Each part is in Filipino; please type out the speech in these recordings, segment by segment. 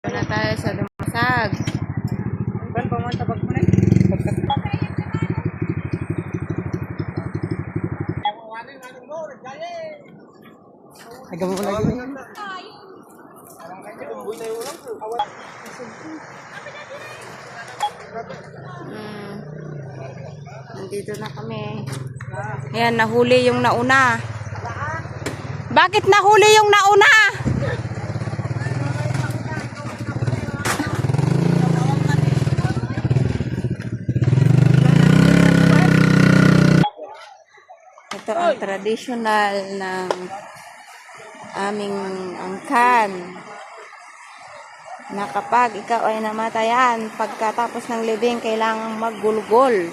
Doon na tayo sa Dumasag. Kan pamunta pag mo Agam mo lagi. Hmm. Nandito na kami. Ayan, nahuli yung nauna. Bakit nahuli yung nauna? Ito ang traditional ng aming angkan na kapag ikaw ay namatayan, pagkatapos ng libing, kailangang maggulgol.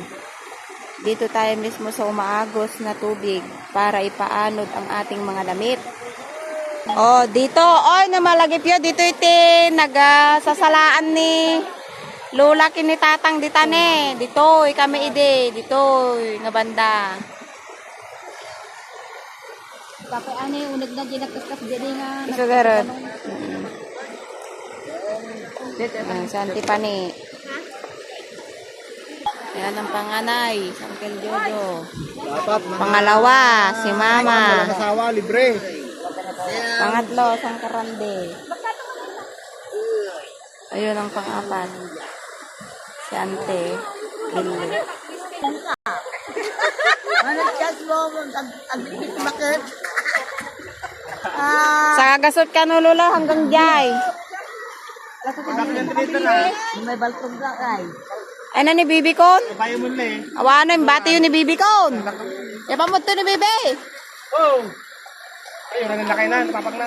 Dito tayo mismo sa umaagos na tubig para ipaanod ang ating mga damit. Oh, dito, oy, namalagip yun. Dito iti, nagasasalaan ni Lola kini tatang ditane. Dito, kami ide. Dito, nga banda. Tapos ano yung unag na ginagkaskas dyan nga. Ito garod. Ah, sa Antipani. Yan ang panganay, si Uncle Jojo. Dapat Pangalawa, si Mama. asawa libre. Pangatlo, sang Karande. Ayun ang pang-apat. Si Ante. Lili. Ano chance mo ang ang bakit? Sa kagasot ka no, Lola, hanggang jay. May balkong ka kay. Ay na ni Bibi Kon. Bayo mo na eh. Awa na, yung bati yun ni Bibi Kon. Yapamot to ni Bibi. Oh. Ay, rin na kayo na, papak na.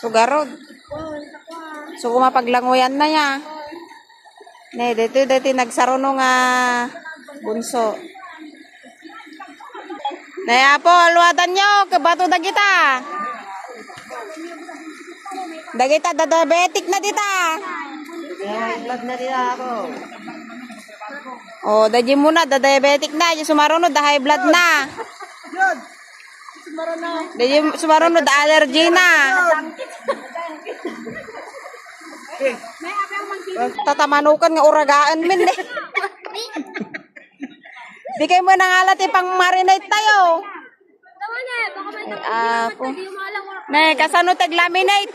Sugarod. So kumapaglangoyan na niya. Ne, dito dito nagsaro nga bunso. Naya po, alwatan nyo, kabato. Dagita, da diabetic na dita. Vlog na rin ako. Oh, daji muna, da diabetic na. Yung sumarunod, da high blood na. Daji sumarunod, da allergy na. Tatamanukan nga uragaan min eh. Bigay mo ng alat eh, pang marinate tayo. Ay, apo. Ne, kasano tag laminate?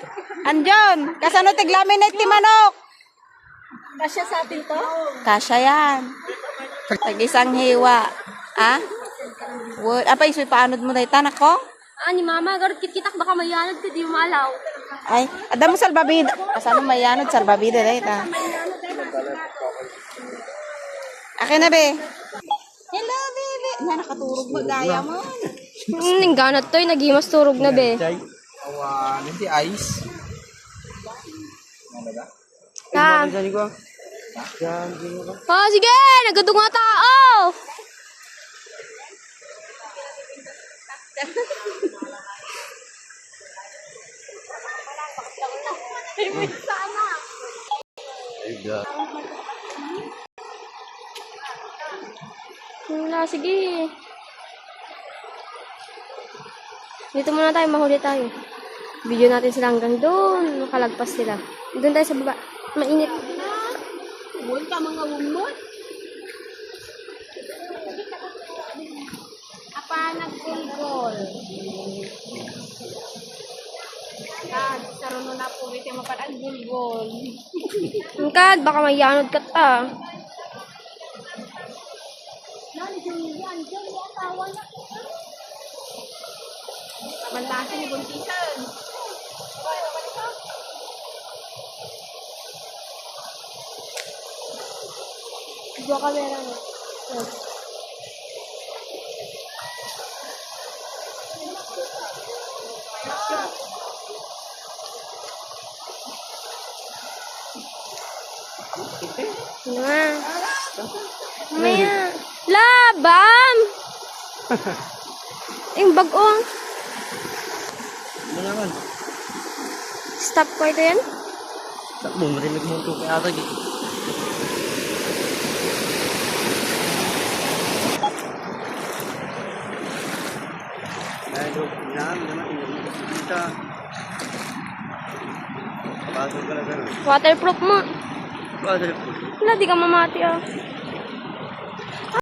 Andyon, kasano tag laminate ti manok? kasya sa atin to. Kasya yan. Tag isang hiwa. Ah? Wood. Apa isoy paanod mo tayo tanak ko? Ah, ni mama, garot kit-kitak, baka may yanod ka, di mo malaw. Ay, adam mo salbabida. Kasano may yanod salbabida tayo ta. Akin na be. Hello, baby. Na, nakaturog magaya mo. Hmm, yung ganat to, nagimas turog na be. Awan, hindi ice. Ah, Diyan ko. Diyan, diyan ko. Ah sige, nagadong nga tao. Wala, sige. Dito muna tayo, mahuli tayo. Video natin sila hanggang doon. Makalagpas sila. Doon tayo sa baba. Mainit. Huwag ka mga umot. Apa nagkulgol. Kad, saruno na po ito maparang gulgol. Kad, baka may yanod ka ta. Manlasin ni Buntisan. Dua kamera mo. Nga. Maya. Labam! Yung bagong. Ano naman? Stop ko ito yan? Takbo, marinig mo ito kaya gitu. Ay, yan, naman, ka. Pasok ka na ganun. Waterproof mo. Wala, di ka mamati ah.